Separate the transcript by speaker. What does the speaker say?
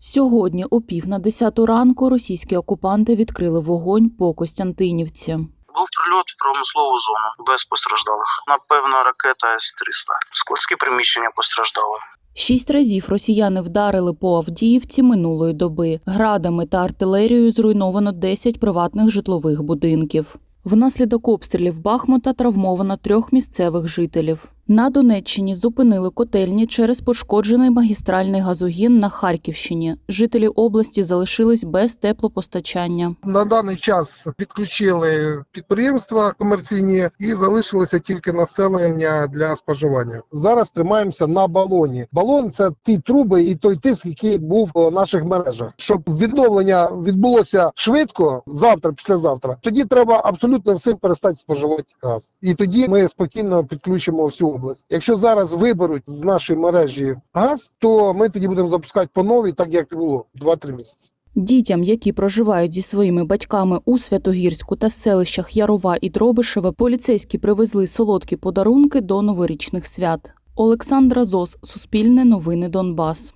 Speaker 1: Сьогодні о пів на десяту ранку російські окупанти відкрили вогонь по Костянтинівці.
Speaker 2: Був прильот в промислову зону без постраждалих. Напевно, ракета С-300. Складські приміщення постраждали.
Speaker 1: Шість разів росіяни вдарили по Авдіївці минулої доби. Градами та артилерією зруйновано 10 приватних житлових будинків. Внаслідок обстрілів Бахмута травмовано трьох місцевих жителів. На Донеччині зупинили котельні через пошкоджений магістральний газогін на Харківщині. Жителі області залишились без теплопостачання.
Speaker 3: На даний час відключили підприємства комерційні і залишилося тільки населення для споживання. Зараз тримаємося на балоні. Балон це ті труби і той тиск, який був у наших мережах. Щоб відновлення відбулося швидко, завтра, післязавтра, тоді треба абсолютно всім перестати споживати газ. І тоді ми спокійно підключимо всю область. Якщо зараз виберуть з нашої мережі газ, то ми тоді будемо запускати по новій, так як було 2-3 місяці.
Speaker 1: Дітям, які проживають зі своїми батьками у Святогірську та селищах Ярова і Дробишеве, поліцейські привезли солодкі подарунки до новорічних свят. Олександра Зос, Суспільне новини Донбас.